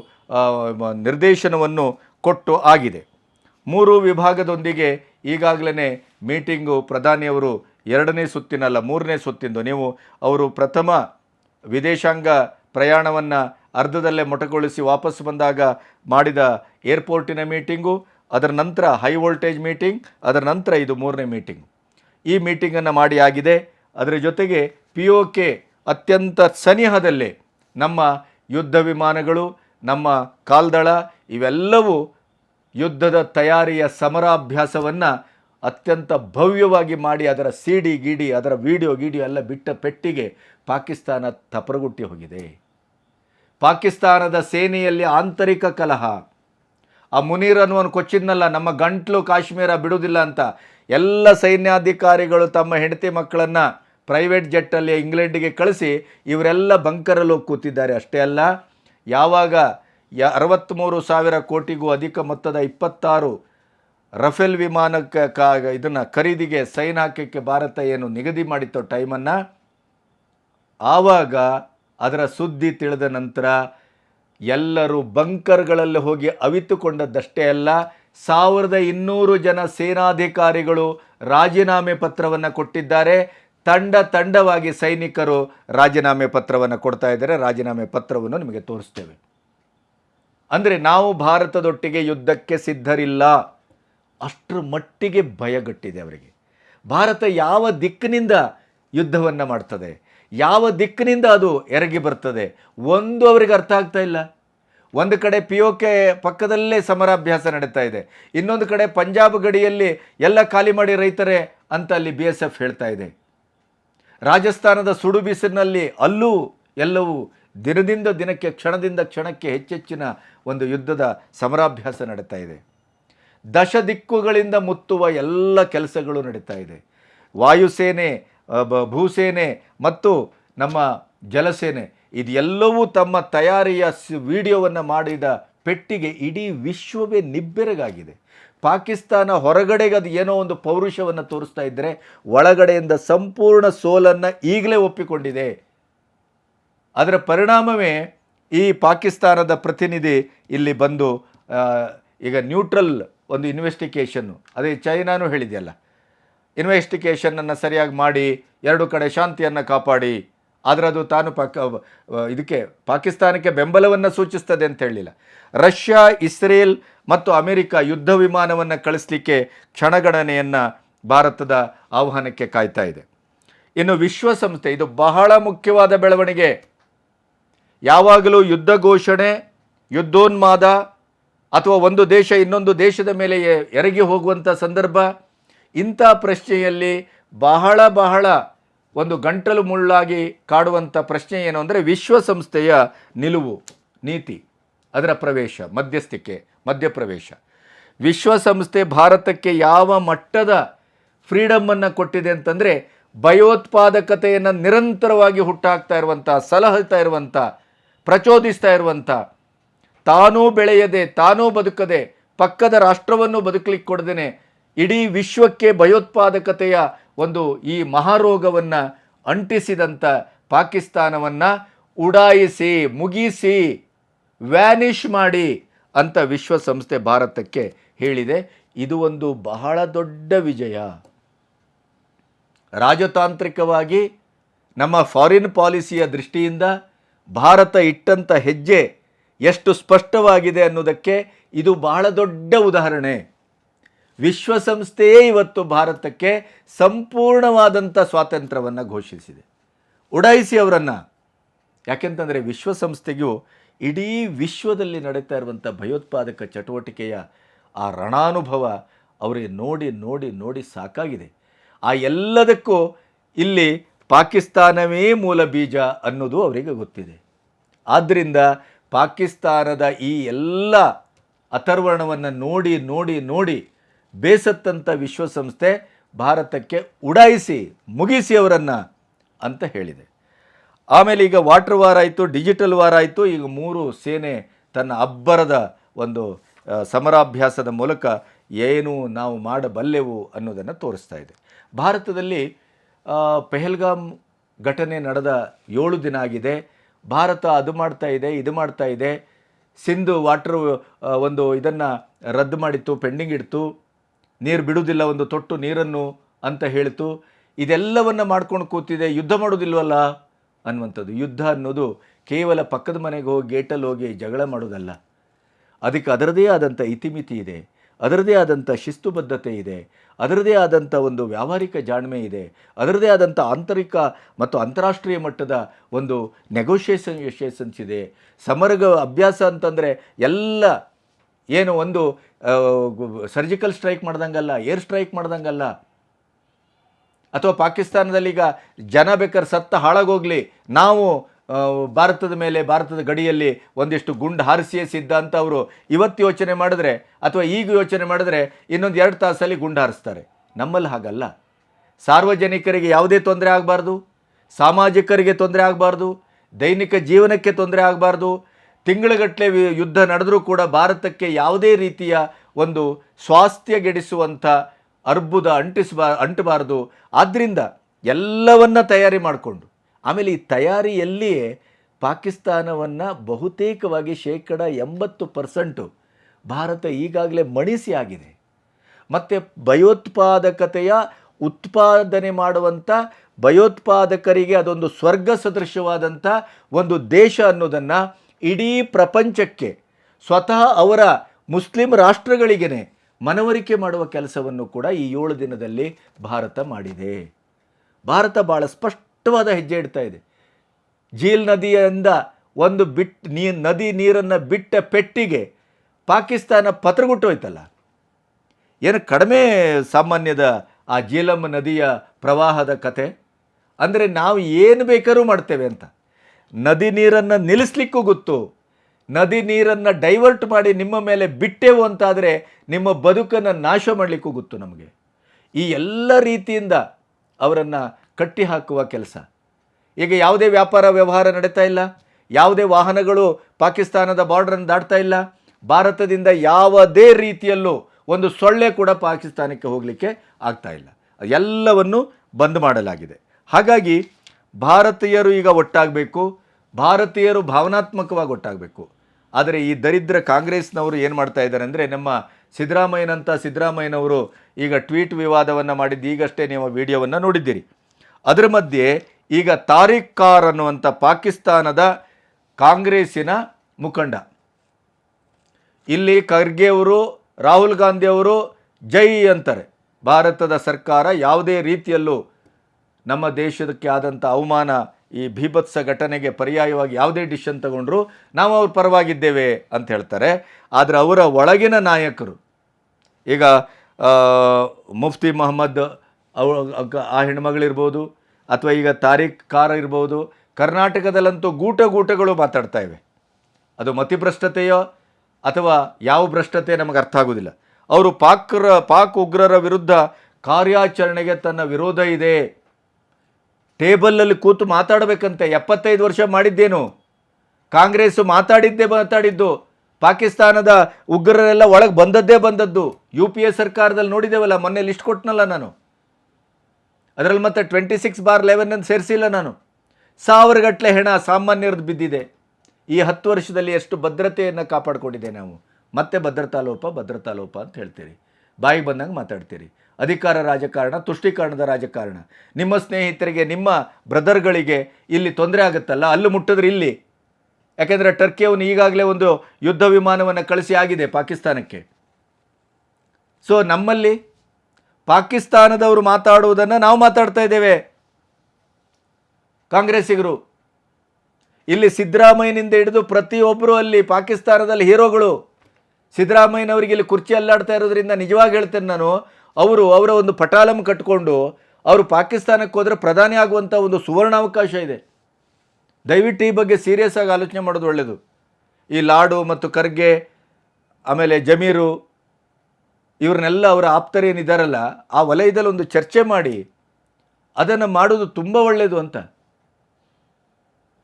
Speaker 1: ನಿರ್ದೇಶನವನ್ನು ಕೊಟ್ಟು ಆಗಿದೆ. ಮೂರು ವಿಭಾಗದೊಂದಿಗೆ ಈಗಾಗಲೇ ಮೀಟಿಂಗು ಪ್ರಧಾನಿಯವರು ಎರಡನೇ ಸುತ್ತಿನಲ್ಲ, ಮೂರನೇ ಸುತ್ತಿಂದು. ನೀವು ಅವರು ಪ್ರಥಮ ವಿದೇಶಾಂಗ ಪ್ರಯಾಣವನ್ನು ಅರ್ಧದಲ್ಲೇ ಮೊಟಗೊಳಿಸಿ ವಾಪಸ್ ಬಂದಾಗ ಮಾಡಿದ ಏರ್ಪೋರ್ಟಿನ ಮೀಟಿಂಗು, ಅದರ ನಂತರ ಹೈ ವೋಲ್ಟೇಜ್ ಮೀಟಿಂಗ್, ಅದರ ನಂತರ ಇದು ಮೂರನೇ ಮೀಟಿಂಗ್. ಈ ಮೀಟಿಂಗನ್ನು ಮಾಡಿ ಆಗಿದೆ. ಅದರ ಜೊತೆಗೆ ಪಿ ಒ ಕೆ ಅತ್ಯಂತ ಸನಿಹದಲ್ಲೇ ನಮ್ಮ ಯುದ್ಧ ವಿಮಾನಗಳು, ನಮ್ಮ ಕಾಲ್ದಳ, ಇವೆಲ್ಲವೂ ಯುದ್ಧದ ತಯಾರಿಯ ಸಮರಾಭ್ಯಾಸವನ್ನು ಅತ್ಯಂತ ಭವ್ಯವಾಗಿ ಮಾಡಿ ಅದರ ಸಿ ಡಿ ಗಿಡಿ, ಅದರ ವಿಡಿಯೋ ಗಿಡಿಯೋ ಎಲ್ಲ ಬಿಟ್ಟ ಪೆಟ್ಟಿಗೆ ಪಾಕಿಸ್ತಾನ ತಪರಗುಟ್ಟಿ ಹೋಗಿದೆ. ಪಾಕಿಸ್ತಾನದ ಸೇನೆಯಲ್ಲಿ ಆಂತರಿಕ ಕಲಹ. ಆ ಮುನೀರ್ ಅನ್ನುವನು ಕೊಚ್ಚಿದ್ನಲ್ಲ, ನಮ್ಮ ಗಂಟ್ಲು ಕಾಶ್ಮೀರ ಬಿಡುವುದಿಲ್ಲ ಅಂತ. ಎಲ್ಲ ಸೈನ್ಯಾಧಿಕಾರಿಗಳು ತಮ್ಮ ಹೆಂಡತಿ ಮಕ್ಕಳನ್ನು ಪ್ರೈವೇಟ್ ಜೆಟ್ಟಲ್ಲಿ ಇಂಗ್ಲೆಂಡಿಗೆ ಕಳಿಸಿ ಇವರೆಲ್ಲ ಬಂಕರಲ್ಲಿ ಕೂತಿದ್ದಾರೆ ಅಷ್ಟೇ ಅಲ್ಲ, ಯಾವಾಗ ಯ ಅರವತ್ತ್ಮೂರು ಸಾವಿರ ಕೋಟಿಗೂ ಅಧಿಕ ಮೊತ್ತದ ಇಪ್ಪತ್ತಾರು ರಫೇಲ್ ವಿಮಾನಕ್ಕೆ ಕಾ ಇದನ್ನು ಖರೀದಿಗೆ ಸೈನ್ ಹಾಕಕ್ಕೆ ಭಾರತ ಏನು ನಿಗದಿ ಮಾಡಿತ್ತು ಟೈಮನ್ನು, ಆವಾಗ ಅದರ ಸುದ್ದಿ ತಿಳಿದ ನಂತರ ಎಲ್ಲರೂ ಬಂಕರ್ಗಳಲ್ಲಿ ಹೋಗಿ ಅವಿತುಕೊಂಡದ್ದಷ್ಟೇ ಅಲ್ಲ, ಸಾವಿರದ ಇನ್ನೂರು ಜನ ಸೇನಾಧಿಕಾರಿಗಳು ರಾಜೀನಾಮೆ ಪತ್ರವನ್ನು ಕೊಟ್ಟಿದ್ದಾರೆ. ತಂಡ ತಂಡವಾಗಿ ಸೈನಿಕರು ರಾಜೀನಾಮೆ ಪತ್ರವನ್ನು ಕೊಡ್ತಾ ಇದ್ದಾರೆ. ರಾಜೀನಾಮೆ ಪತ್ರವನ್ನು ನಿಮಗೆ ತೋರಿಸ್ತೇವೆ. ಅಂದರೆ ನಾವು ಭಾರತದೊಟ್ಟಿಗೆ ಯುದ್ಧಕ್ಕೆ ಸಿದ್ಧರಿಲ್ಲ. ಅಷ್ಟರ ಮಟ್ಟಿಗೆ ಭಯಗಟ್ಟಿದೆ ಅವರಿಗೆ. ಭಾರತ ಯಾವ ದಿಕ್ಕಿನಿಂದ ಯುದ್ಧವನ್ನು ಮಾಡ್ತದೆ? ಯಾವ ದಿಕ್ಕಿನಿಂದ ಅದು ಎರಗಿ ಬರ್ತದೆ? ಒಂದು ಅವರಿಗೆ ಅರ್ಥ ಆಗ್ತಾ ಇಲ್ಲ. ಒಂದು ಕಡೆ ಪಿ ಒ ಕೆ ಪಕ್ಕದಲ್ಲೇ ಸಮರಾಭ್ಯಾಸ ನಡೀತಾ ಇದೆ. ಇನ್ನೊಂದು ಕಡೆ ಪಂಜಾಬ್ ಗಡಿಯಲ್ಲಿ ಎಲ್ಲ ಖಾಲಿ ಮಾಡಿ ರೈತರೇ ಅಂತ ಅಲ್ಲಿ ಬಿ ಎಸ್ ಎಫ್ ಹೇಳ್ತಾ ಇದೆ. ರಾಜಸ್ಥಾನದ ಸುಡು ಬಿಸಿಲಿನಲ್ಲಿ ಅಲ್ಲೂ ಎಲ್ಲವೂ ದಿನದಿಂದ ದಿನಕ್ಕೆ, ಕ್ಷಣದಿಂದ ಕ್ಷಣಕ್ಕೆ ಹೆಚ್ಚೆಚ್ಚಿನ ಒಂದು ಯುದ್ಧದ ಸಮರಾಭ್ಯಾಸ ನಡೀತಾ ಇದೆ. ದಶ ದಿಕ್ಕುಗಳಿಂದ ಮುತ್ತುವ ಎಲ್ಲ ಕೆಲಸಗಳು ನಡೀತಾ ಇದೆ. ವಾಯುಸೇನೆ ಭೂಸೇನೆ ಮತ್ತು ನಮ್ಮ ಜಲಸೇನೆ ಇದೆಲ್ಲವೂ ತಮ್ಮ ತಯಾರಿಯ ವಿಡಿಯೋವನ್ನು ಮಾಡಿದ ಪೆಟ್ಟಿಗೆ ಇಡೀ ವಿಶ್ವವೇ ನಿಬ್ಬೆರಗಾಗಿದೆ. ಪಾಕಿಸ್ತಾನ ಹೊರಗಡೆಗೆ ಅದು ಏನೋ ಒಂದು ಪೌರುಷವನ್ನು ತೋರಿಸ್ತಾ ಇದ್ದರೆ ಒಳಗಡೆಯಿಂದ ಸಂಪೂರ್ಣ ಸೋಲನ್ನು ಈಗಲೇ ಒಪ್ಪಿಕೊಂಡಿದೆ. ಅದರ ಪರಿಣಾಮವೇ ಈ ಪಾಕಿಸ್ತಾನದ ಪ್ರತಿನಿಧಿ ಇಲ್ಲಿ ಬಂದು ಈಗ ನ್ಯೂಟ್ರಲ್ ಒಂದು ಇನ್ವೆಸ್ಟಿಗೇಷನ್ನು ಅದೇ ಚೈನಾನು ಹೇಳಿದೆಯಲ್ಲ ಇನ್ವೆಸ್ಟಿಗೇಷನನ್ನು ಸರಿಯಾಗಿ ಮಾಡಿ, ಎರಡು ಕಡೆ ಶಾಂತಿಯನ್ನು ಕಾಪಾಡಿ ಆದರೆ ಅದು ತಾನು ಪಾಕ ಇದಕ್ಕೆ ಪಾಕಿಸ್ತಾನಕ್ಕೆ ಬೆಂಬಲವನ್ನು ಸೂಚಿಸ್ತದೆ ಅಂತ ಹೇಳಲಿಲ್ಲ. ರಷ್ಯಾ, ಇಸ್ರೇಲ್ ಮತ್ತು ಅಮೆರಿಕ ಯುದ್ಧ ವಿಮಾನವನ್ನು ಕಳಿಸ್ಲಿಕ್ಕೆ ಕ್ಷಣಗಣನೆಯನ್ನು ಭಾರತದ ಆಹ್ವಾನಕ್ಕೆ ಕಾಯ್ತಾ ಇದೆ. ಇನ್ನು ವಿಶ್ವಸಂಸ್ಥೆ, ಇದು ಬಹಳ ಮುಖ್ಯವಾದ ಬೆಳವಣಿಗೆ. ಯಾವಾಗಲೂ ಯುದ್ಧ ಘೋಷಣೆ, ಯುದ್ಧೋನ್ಮಾದ ಅಥವಾ ಒಂದು ದೇಶ ಇನ್ನೊಂದು ದೇಶದ ಮೇಲೆ ಎರಗಿ ಹೋಗುವಂಥ ಸಂದರ್ಭ ಇಂಥ ಪ್ರಶ್ನೆಯಲ್ಲಿ ಬಹಳ ಬಹಳ ಒಂದು ಗಂಟಲು ಮುಳ್ಳಾಗಿ ಕಾಡುವಂಥ ಪ್ರಶ್ನೆ ಏನು ಅಂದರೆ ವಿಶ್ವಸಂಸ್ಥೆಯ ನಿಲುವು, ನೀತಿ, ಅದರ ಪ್ರವೇಶ, ಮಧ್ಯಸ್ಥಿಕೆ, ಮಧ್ಯಪ್ರವೇಶ. ವಿಶ್ವಸಂಸ್ಥೆ ಭಾರತಕ್ಕೆ ಯಾವ ಮಟ್ಟದ ಫ್ರೀಡಮನ್ನು ಕೊಟ್ಟಿದೆ ಅಂತಂದರೆ ಭಯೋತ್ಪಾದಕತೆಯನ್ನು ನಿರಂತರವಾಗಿ ಹುಟ್ಟಾಕ್ತಾ ಇರುವಂಥ ಸಲಹುತ್ತಾ ಇರುವಂಥ ಪ್ರಚೋದಿಸ್ತಾ ಇರುವಂಥ ತಾನೂ ಬೆಳೆಯದೆ, ತಾನೂ ಬದುಕದೆ, ಪಕ್ಕದ ರಾಷ್ಟ್ರವನ್ನು ಬದುಕಲಿಕ್ಕೆ ಕೊಡದೇನೆ ಇಡೀ ವಿಶ್ವಕ್ಕೆ ಭಯೋತ್ಪಾದಕತೆಯ ಒಂದು ಈ ಮಹಾರೋಗವನ್ನು ಅಂಟಿಸಿದಂಥ ಪಾಕಿಸ್ತಾನವನ್ನು ಉಡಾಯಿಸಿ, ಮುಗಿಸಿ, ವ್ಯಾನಿಷ್ ಮಾಡಿ ಅಂತ ವಿಶ್ವಸಂಸ್ಥೆ ಭಾರತಕ್ಕೆ ಹೇಳಿದೆ. ಇದು ಒಂದು ಬಹಳ ದೊಡ್ಡ ವಿಜಯ. ರಾಜತಾಂತ್ರಿಕವಾಗಿ ನಮ್ಮ ಫಾರಿನ್ ಪಾಲಿಸಿಯ ದೃಷ್ಟಿಯಿಂದ ಭಾರತ ಇಟ್ಟಂಥ ಹೆಜ್ಜೆ ಎಷ್ಟು ಸ್ಪಷ್ಟವಾಗಿದೆ ಅನ್ನೋದಕ್ಕೆ ಇದು ಬಹಳ ದೊಡ್ಡ ಉದಾಹರಣೆ. ವಿಶ್ವಸಂಸ್ಥೆಯೇ ಇವತ್ತು ಭಾರತಕ್ಕೆ ಸಂಪೂರ್ಣವಾದಂಥ ಸ್ವಾತಂತ್ರ್ಯವನ್ನು ಘೋಷಿಸಿದೆ. ಉಡಾಯಿಸಿ ಅವರನ್ನು. ಯಾಕೆಂತಂದರೆ ವಿಶ್ವಸಂಸ್ಥೆಗೂ ಇಡೀ ವಿಶ್ವದಲ್ಲಿ ನಡೀತಾ ಇರುವಂಥ ಭಯೋತ್ಪಾದಕ ಚಟುವಟಿಕೆಯ ಆ ರಣಾನುಭವ ಅವರಿಗೆ ನೋಡಿ ನೋಡಿ ನೋಡಿ ಸಾಕಾಗಿದೆ. ಆ ಎಲ್ಲದಕ್ಕೂ ಇಲ್ಲಿ ಪಾಕಿಸ್ತಾನವೇ ಮೂಲ ಬೀಜ ಅನ್ನೋದು ಅವರಿಗೆ ಗೊತ್ತಿದೆ. ಆದ್ದರಿಂದ ಪಾಕಿಸ್ತಾನದ ಈ ಎಲ್ಲ ಅಥರ್ವಣವನ್ನು ನೋಡಿ ನೋಡಿ ನೋಡಿ ಬೇಸತ್ತಂಥ ವಿಶ್ವಸಂಸ್ಥೆ ಭಾರತಕ್ಕೆ ಉಡಾಯಿಸಿ ಮುಗಿಸಿ ಅವರನ್ನು ಅಂತ ಹೇಳಿದೆ. ಆಮೇಲೆ ಈಗ ವಾಟರ್ ವಾರ್ ಆಯಿತು, ಡಿಜಿಟಲ್ ವಾರ್ ಆಯಿತು, ಈಗ ಮೂರು ಸೇನೆ ತನ್ನ ಅಬ್ಬರದ ಒಂದು ಸಮರಾಭ್ಯಾಸದ ಮೂಲಕ ಏನು ನಾವು ಮಾಡಬಲ್ಲೆವು ಅನ್ನೋದನ್ನು ತೋರಿಸ್ತಾ ಇದೆ. ಭಾರತದಲ್ಲಿ ಪೆಹಲ್ಗಾಮ್ ಘಟನೆ ನಡೆದ ಏಳು ದಿನ ಆಗಿದೆ. ಭಾರತ ಅದು ಮಾಡ್ತಾ ಇದೆ, ಇದು ಮಾಡ್ತಾ ಇದೆ. ಸಿಂಧು ವಾಟರ್ ಒಂದು ಇದನ್ನು ರದ್ದು ಮಾಡಿತ್ತು, ಪೆಂಡಿಂಗ್ ಇಡ್ತು. ನೀರು ಬಿಡುವುದಿಲ್ಲ, ಒಂದು ತೊಟ್ಟು ನೀರನ್ನು ಅಂತ ಹೇಳಿತು. ಇದೆಲ್ಲವನ್ನು ಮಾಡ್ಕೊಂಡು ಕೂತಿದೆ, ಯುದ್ಧ ಮಾಡೋದಿಲ್ವಲ್ಲ ಅನ್ನುವಂಥದ್ದು. ಯುದ್ಧ ಅನ್ನೋದು ಕೇವಲ ಪಕ್ಕದ ಮನೆಗೆ ಹೋಗಿ, ಗೇಟಲ್ಲಿ ಹೋಗಿ ಜಗಳ ಮಾಡೋದಲ್ಲ ಅದಕ್ಕೆ ಅದರದೇ ಆದಂಥ ಇತಿಮಿತಿ ಇದೆ, ಅದರದೇ ಆದಂಥ ಶಿಸ್ತುಬದ್ಧತೆ ಇದೆ, ಅದರದೇ ಆದಂಥ ಒಂದು ವ್ಯಾವಹಾರಿಕ ಜಾಣ್ಮೆ ಇದೆ, ಅದರದೇ ಆದಂಥ ಆಂತರಿಕ ಮತ್ತು ಅಂತಾರಾಷ್ಟ್ರೀಯ ಮಟ್ಟದ ಒಂದು ನೆಗೋಷಿಯೇಷನ್ ಇದೆ. ಸಮರಗ ಅಭ್ಯಾಸ ಅಂತಂದರೆ ಎಲ್ಲ ಏನು ಒಂದು ಸರ್ಜಿಕಲ್ ಸ್ಟ್ರೈಕ್ ಮಾಡ್ದಂಗಲ್ಲ, ಏರ್ ಸ್ಟ್ರೈಕ್ ಮಾಡ್ದಂಗಲ್ಲ. ಅಥವಾ ಪಾಕಿಸ್ತಾನದಲ್ಲಿ ಈಗ ಜನ ಬೇಕಾದ್ರೆ ಸತ್ತ ಹಾಳಾಗೋಗ್ಲಿ. ನಾವು ಭಾರತದ ಮೇಲೆ, ಭಾರತದ ಗಡಿಯಲ್ಲಿ ಒಂದಿಷ್ಟು ಗುಂಡು ಹಾರಿಸಿಯೇ ಸಿದ್ಧ ಅಂತ ಅವರು ಇವತ್ತು ಯೋಚನೆ ಮಾಡಿದ್ರೆ, ಅಥವಾ ಈಗ ಯೋಚನೆ ಮಾಡಿದ್ರೆ ಇನ್ನೊಂದು ಎರಡು ತಾಸಲ್ಲಿ ಗುಂಡು ಹಾರಿಸ್ತಾರೆ. ನಮ್ಮಲ್ಲಿ ಹಾಗಲ್ಲ. ಸಾರ್ವಜನಿಕರಿಗೆ ಯಾವುದೇ ತೊಂದರೆ ಆಗಬಾರ್ದು. ಸಾಮಾಜಿಕರಿಗೆ ತೊಂದರೆ ಆಗಬಾರ್ದು. ದೈನಿಕ ಜೀವನಕ್ಕೆ ತೊಂದರೆ ಆಗಬಾರ್ದು. ತಿಂಗಳುಗಟ್ಟಲೆ ಯುದ್ಧ ನಡೆದರೂ ಕೂಡ ಭಾರತಕ್ಕೆ ಯಾವುದೇ ರೀತಿಯ ಒಂದು ಸ್ವಾಸ್ಥ್ಯಗೆಡಿಸುವಂಥ ಅರ್ಬುದ ಅಂಟಿಸಬಾ, ಅಂಟಬಾರದು. ಆದ್ದರಿಂದ ಎಲ್ಲವನ್ನ ತಯಾರಿ ಮಾಡಿಕೊಂಡು, ಆಮೇಲೆ ಈ ತಯಾರಿಯಲ್ಲಿಯೇ ಪಾಕಿಸ್ತಾನವನ್ನು ಬಹುತೇಕವಾಗಿ ಶೇಕಡ ಎಂಬತ್ತು ಪರ್ಸೆಂಟು ಭಾರತ ಈಗಾಗಲೇ ಮಣಿಸಿ ಆಗಿದೆ. ಮತ್ತು ಭಯೋತ್ಪಾದಕತೆಯ ಉತ್ಪಾದನೆ ಮಾಡುವಂಥ, ಭಯೋತ್ಪಾದಕರಿಗೆ ಅದೊಂದು ಸ್ವರ್ಗ ಸದೃಶವಾದಂಥ ಒಂದು ದೇಶ ಅನ್ನೋದನ್ನು ಇಡೀ ಪ್ರಪಂಚಕ್ಕೆ ಸ್ವತಃ ಅವರ ಮುಸ್ಲಿಂ ರಾಷ್ಟ್ರಗಳಿಗೇ ಮನವರಿಕೆ ಮಾಡುವ ಕೆಲಸವನ್ನು ಕೂಡ ಈ ಏಳು ದಿನದಲ್ಲಿ ಭಾರತ ಮಾಡಿದೆ. ಭಾರತ ಭಾಳ ಸ್ಪಷ್ಟವಾದ ಹೆಜ್ಜೆ ಇಡ್ತಾ ಇದೆ. ಜೀಲ್ ನದಿಯಿಂದ ಒಂದು ಬಿಟ್ಟು ನೀ, ನದಿ ನೀರನ್ನು ಬಿಟ್ಟ ಪೆಟ್ಟಿಗೆ ಪಾಕಿಸ್ತಾನ ಪತ್ರಗುಟ್ಟೋಯ್ತಲ್ಲ ಏನು ಕಡಿಮೆ ಸಾಮಾನ್ಯದ ಆ ಜೀಲಂ ನದಿಯ ಪ್ರವಾಹದ ಕತೆ? ಅಂದರೆ ನಾವು ಏನು ಬೇಕಾದ್ರೂ ಮಾಡ್ತೇವೆ ಅಂತ. ನದಿ ನೀರನ್ನು ನಿಲ್ಲಿಸ್ಲಿಕ್ಕೂ ಗೊತ್ತು. ನದಿ ನೀರನ್ನು ಡೈವರ್ಟ್ ಮಾಡಿ ನಿಮ್ಮ ಮೇಲೆ ಬಿಟ್ಟೆವು ಅಂತಾದರೆ ನಿಮ್ಮ ಬದುಕನ್ನು ನಾಶ ಮಾಡಲಿಕ್ಕೂ ಗೊತ್ತು ನಮಗೆ. ಈ ಎಲ್ಲ ರೀತಿಯಿಂದ ಅವರನ್ನು ಕಟ್ಟಿ ಹಾಕುವ ಕೆಲಸ. ಈಗ ಯಾವುದೇ ವ್ಯಾಪಾರ ವ್ಯವಹಾರ ನಡೀತಾ ಇಲ್ಲ. ಯಾವುದೇ ವಾಹನಗಳು ಪಾಕಿಸ್ತಾನದ ಬಾರ್ಡ್ರನ್ನು ದಾಟ್ತಾ ಇಲ್ಲ. ಭಾರತದಿಂದ ಯಾವುದೇ ರೀತಿಯಲ್ಲೂ ಒಂದು ಸೊಳ್ಳೆ ಕೂಡ ಪಾಕಿಸ್ತಾನಕ್ಕೆ ಹೋಗಲಿಕ್ಕೆ ಆಗ್ತಾ ಇಲ್ಲ. ಎಲ್ಲವನ್ನು ಬಂದ್ ಮಾಡಲಾಗಿದೆ. ಹಾಗಾಗಿ ಭಾರತೀಯರು ಈಗ ಒಟ್ಟಾಗಬೇಕು. ಭಾರತೀಯರು ಭಾವನಾತ್ಮಕವಾಗಿ ಒಟ್ಟಾಗಬೇಕು ಆದರೆ ಈ ದರಿದ್ರ ಕಾಂಗ್ರೆಸ್ನವರು ಏನು ಮಾಡ್ತಾ ಇದ್ದಾರೆ ಅಂದರೆ ನಮ್ಮ ಸಿದ್ದರಾಮಯ್ಯನಂಥ ಸಿದ್ದರಾಮಯ್ಯನವರು ಈಗ ಟ್ವೀಟ್ ವಿವಾದವನ್ನು ಮಾಡಿದ್ದು ಈಗಷ್ಟೇ ನೀವು ವಿಡಿಯೋವನ್ನು ನೋಡಿದ್ದೀರಿ. ಅದರ ಮಧ್ಯೆ ಈಗ ತಾರಿಖ್ ಕಾರ್ ಅನ್ನುವಂಥ ಪಾಕಿಸ್ತಾನದ ಕಾಂಗ್ರೆಸ್ಸಿನ ಮುಖಂಡ. ಇಲ್ಲಿ ಖರ್ಗೆ ಅವರು, ರಾಹುಲ್ ಗಾಂಧಿ ಅವರು ಜೈ ಅಂತಾರೆ. ಭಾರತದ ಸರ್ಕಾರ ಯಾವುದೇ ರೀತಿಯಲ್ಲೂ ನಮ್ಮ ದೇಶಕ್ಕೆ ಆದಂಥ ಅವಮಾನ ಈ ಭೀಭತ್ಸ ಘಟನೆಗೆ ಪರ್ಯಾಯವಾಗಿ ಯಾವುದೇ ಡಿಶನ್ ತಗೊಂಡ್ರು ನಾವು ಅವ್ರ ಪರವಾಗಿದ್ದೇವೆ ಅಂತ ಹೇಳ್ತಾರೆ. ಆದರೆ ಅವರ ಒಳಗಿನ ನಾಯಕರು, ಈಗ ಮುಫ್ತಿ ಮೊಹಮ್ಮದ್ ಅವ ಆ ಹೆಣ್ಮಗಳಿರ್ಬೋದು, ಅಥವಾ ಈಗ ತಾರಿಕ್ ಕಾರ್ ಇರ್ಬೋದು, ಕರ್ನಾಟಕದಲ್ಲಂತೂ ಗೂಟ ಗೂಟಗಳು ಮಾತಾಡ್ತಾ ಇವೆ. ಅದು ಮತಿಭ್ರಷ್ಟತೆಯೋ ಅಥವಾ ಯಾವ ಭ್ರಷ್ಟತೆ ನಮಗೆ ಅರ್ಥ ಆಗೋದಿಲ್ಲ. ಅವರು ಪಾಕ್ರ, ಪಾಕ್ ಉಗ್ರರ ವಿರುದ್ಧ ಕಾರ್ಯಾಚರಣೆಗೆ ತನ್ನ ವಿರೋಧ ಇದೆ. ಟೇಬಲಲ್ಲಿ ಕೂತು ಮಾತಾಡಬೇಕಂತೆ. ಎಪ್ಪತ್ತೈದು ವರ್ಷ ಮಾಡಿದ್ದೇನು? ಕಾಂಗ್ರೆಸ್ ಮಾತಾಡಿದ್ದೇ ಮಾತಾಡಿದ್ದು. ಪಾಕಿಸ್ತಾನದ ಉಗ್ರರೆಲ್ಲ ಒಳಗೆ ಬಂದದ್ದೇ ಬಂದದ್ದು. ಯು ಪಿ ಎ ಸರ್ಕಾರದಲ್ಲಿ ನೋಡಿದ್ದೇವಲ್ಲ, ಮೊನ್ನೆ ಲಿಸ್ಟ್ ಕೊಟ್ಟನಲ್ಲ ನಾನು. ಅದರಲ್ಲಿ ಮತ್ತೆ ಟ್ವೆಂಟಿ ಸಿಕ್ಸ್ ಬಾರ್ ಲೆವೆನ್ ಅಂತ ಸೇರಿಸಿಲ್ಲ ನಾನು. ಸಾವಿರಗಟ್ಟಲೆ ಹೆಣ ಸಾಮಾನ್ಯರದ್ದು ಬಿದ್ದಿದೆ. ಈ ಹತ್ತು ವರ್ಷದಲ್ಲಿ ಎಷ್ಟು ಭದ್ರತೆಯನ್ನು ಕಾಪಾಡಿಕೊಂಡಿದೆ ನಾವು. ಮತ್ತೆ ಭದ್ರತಾ ಲೋಪ ಭದ್ರತಾ ಲೋಪ ಅಂತ ಹೇಳ್ತೀರಿ. ಬಾಯಿಗೆ ಬಂದಂಗೆ ಮಾತಾಡ್ತೀರಿ. ಅಧಿಕಾರ ರಾಜಕಾರಣ, ತುಷ್ಟೀಕರಣದ ರಾಜಕಾರಣ. ನಿಮ್ಮ ಸ್ನೇಹಿತರಿಗೆ, ನಿಮ್ಮ ಬ್ರದರ್ಗಳಿಗೆ ಇಲ್ಲಿ ತೊಂದರೆ ಆಗುತ್ತಲ್ಲ? ಅಲ್ಲಿ ಮುಟ್ಟಿದ್ರೆ ಇಲ್ಲಿ. ಯಾಕೆಂದರೆ ಟರ್ಕಿಯವನು ಈಗಾಗಲೇ ಒಂದು ಯುದ್ಧ ವಿಮಾನವನ್ನು ಕಳಿಸಿ ಆಗಿದೆ ಪಾಕಿಸ್ತಾನಕ್ಕೆ. ಸೊ ನಮ್ಮಲ್ಲಿ ಪಾಕಿಸ್ತಾನದವರು ಮಾತಾಡುವುದನ್ನು ನಾವು ಮಾತಾಡ್ತಾ ಇದ್ದೇವೆ. ಕಾಂಗ್ರೆಸ್ಸಿಗರು. ಇಲ್ಲಿ ಸಿದ್ದರಾಮಯ್ಯನಿಂದ ಹಿಡಿದು ಪ್ರತಿಯೊಬ್ಬರು ಅಲ್ಲಿ ಪಾಕಿಸ್ತಾನದಲ್ಲಿ ಹೀರೋಗಳು. ಸಿದ್ದರಾಮಯ್ಯನವರಿಗೆ ಇಲ್ಲಿ ಕುರ್ಚಿ ಅಲ್ಲಾಡ್ತಾ ಇರೋದ್ರಿಂದ ನಿಜವಾಗಿ ಹೇಳ್ತೇನೆ ನಾನು, ಅವರು ಅವರ ಒಂದು ಪಟಾಲಂ ಕಟ್ಕೊಂಡು ಅವರು ಪಾಕಿಸ್ತಾನಕ್ಕೆ ಹೋದರೆ ಪ್ರಧಾನಿ ಆಗುವಂಥ ಒಂದು ಸುವರ್ಣಾವಕಾಶ ಇದೆ. ದಯವಿಟ್ಟು ಈ ಬಗ್ಗೆ ಸೀರಿಯಸ್ ಆಗಿ ಆಲೋಚನೆ ಮಾಡೋದು ಒಳ್ಳೆಯದು ಈ ಲಾಡು ಮತ್ತು ಖರ್ಗೆ, ಆಮೇಲೆ ಜಮೀರು, ಇವ್ರನ್ನೆಲ್ಲ ಅವರ ಆಪ್ತರೇನಿದ್ದಾರಲ್ಲ ಆ ವಲಯದಲ್ಲಿ ಒಂದು ಚರ್ಚೆ ಮಾಡಿ ಅದನ್ನು ಮಾಡೋದು ತುಂಬ ಒಳ್ಳೆಯದು ಅಂತ.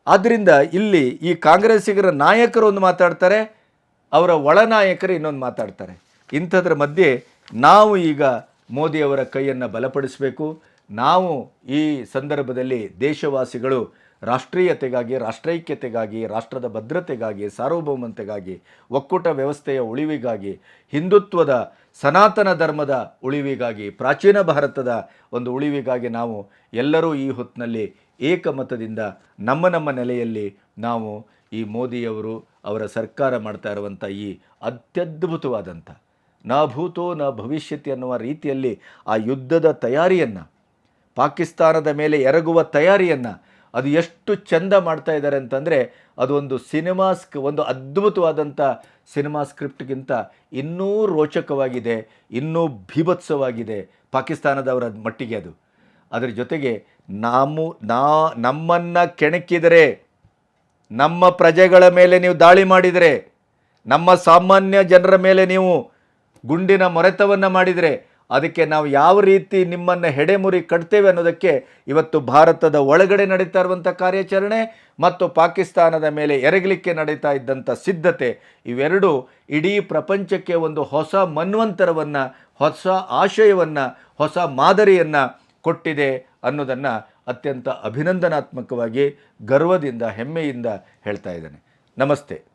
Speaker 1: ಆದ್ದರಿಂದ ಇಲ್ಲಿ ಈ ಕಾಂಗ್ರೆಸ್ಸಿಗರ ನಾಯಕರು ಒಂದು ಮಾತಾಡ್ತಾರೆ ಅವರ ಒಳನಾಯಕರು ಇನ್ನೊಂದು ಮಾತಾಡ್ತಾರೆ. ಇಂಥದ್ರ ಮಧ್ಯೆ ನಾವು ಈಗ ಮೋದಿಯವರ ಕೈಯನ್ನು ಬಲಪಡಿಸಬೇಕು. ನಾವು ಈ ಸಂದರ್ಭದಲ್ಲಿ ದೇಶವಾಸಿಗಳು ರಾಷ್ಟ್ರೀಯತೆಗಾಗಿ, ರಾಷ್ಟ್ರೈಕ್ಯತೆಗಾಗಿ, ರಾಷ್ಟ್ರದ ಭದ್ರತೆಗಾಗಿ, ಸಾರ್ವಭೌಮತೆಗಾಗಿ, ಒಕ್ಕೂಟ ವ್ಯವಸ್ಥೆಯ ಉಳಿವಿಗಾಗಿ, ಹಿಂದುತ್ವದ ಸನಾತನ ಧರ್ಮದ ಉಳಿವಿಗಾಗಿ, ಪ್ರಾಚೀನ ಭಾರತದ ಒಂದು ಉಳಿವಿಗಾಗಿ ನಾವು ಎಲ್ಲರೂ ಈ ಹೊತ್ತಿನಲ್ಲಿ ಏಕಮತದಿಂದ ನಮ್ಮ ನಮ್ಮ ನೆಲೆಯಲ್ಲಿ ನಾವು ಈ ಮೋದಿಯವರು ಅವರ ಸರ್ಕಾರ ಮಾಡ್ತಾ ಇರುವಂಥ ಈ ಅತ್ಯದ್ಭುತವಾದಂಥ ನಾ ಭೂತೋ ನ ಭವಿಷ್ಯತಿ ಅನ್ನುವ ರೀತಿಯಲ್ಲಿ ಆ ಯುದ್ಧದ ತಯಾರಿಯನ್ನು, ಪಾಕಿಸ್ತಾನದ ಮೇಲೆ ಎರಗುವ ತಯಾರಿಯನ್ನು ಅದು ಎಷ್ಟು ಚಂದ ಮಾಡ್ತಾ ಇದ್ದಾರೆ ಅಂತಂದರೆ ಒಂದು ಸಿನಿಮಾ ಸ್ಕ್, ಒಂದು ಅದ್ಭುತವಾದಂಥ ಸಿನಿಮಾ ಸ್ಕ್ರಿಪ್ಟ್ಗಿಂತ ಇನ್ನೂ ರೋಚಕವಾಗಿದೆ, ಇನ್ನೂ ಭೀಭತ್ಸವಾಗಿದೆ ಪಾಕಿಸ್ತಾನದವರ ಮಟ್ಟಿಗೆ ಅದು. ಅದರ ಜೊತೆಗೆ ನಾವು ನಾ, ನಮ್ಮನ್ನು ಕೆಣಕಿದರೆ ನಮ್ಮ ಪ್ರಜೆಗಳ ಮೇಲೆ ನೀವು ದಾಳಿ ಮಾಡಿದರೆ, ನಮ್ಮ ಸಾಮಾನ್ಯ ಜನರ ಮೇಲೆ ನೀವು ಗುಂಡಿನ ಮೊರೆತವನ್ನು ಮಾಡಿದರೆ, ಅದಕ್ಕೆ ನಾವು ಯಾವ ರೀತಿ ನಿಮ್ಮನ್ನು ಹೆಡೆಮುರಿ ಕಟ್ತೇವೆ ಅನ್ನೋದಕ್ಕೆ ಇವತ್ತು ಭಾರತದ ಒಳಗಡೆ ನಡೀತಾ ಇರುವಂಥ ಕಾರ್ಯಾಚರಣೆ ಮತ್ತು ಪಾಕಿಸ್ತಾನದ ಮೇಲೆ ಎರಗಲಿಕ್ಕೆ ನಡೀತಾ ಇದ್ದಂಥ ಸಿದ್ಧತೆ, ಇವೆರಡು ಇಡೀ ಪ್ರಪಂಚಕ್ಕೆ ಒಂದು ಹೊಸ ಮನ್ವಂತರವನ್ನು, ಹೊಸ ಆಶಯವನ್ನು, ಹೊಸ ಮಾದರಿಯನ್ನು ಕೊಟ್ಟಿದೆ ಅನ್ನೋದನ್ನು ಅತ್ಯಂತ ಅಭಿನಂದನಾತ್ಮಕವಾಗಿ ಗರ್ವದಿಂದ ಹೆಮ್ಮೆಯಿಂದ ಹೇಳ್ತಾ ಇದ್ದೇನೆ. ನಮಸ್ತೆ.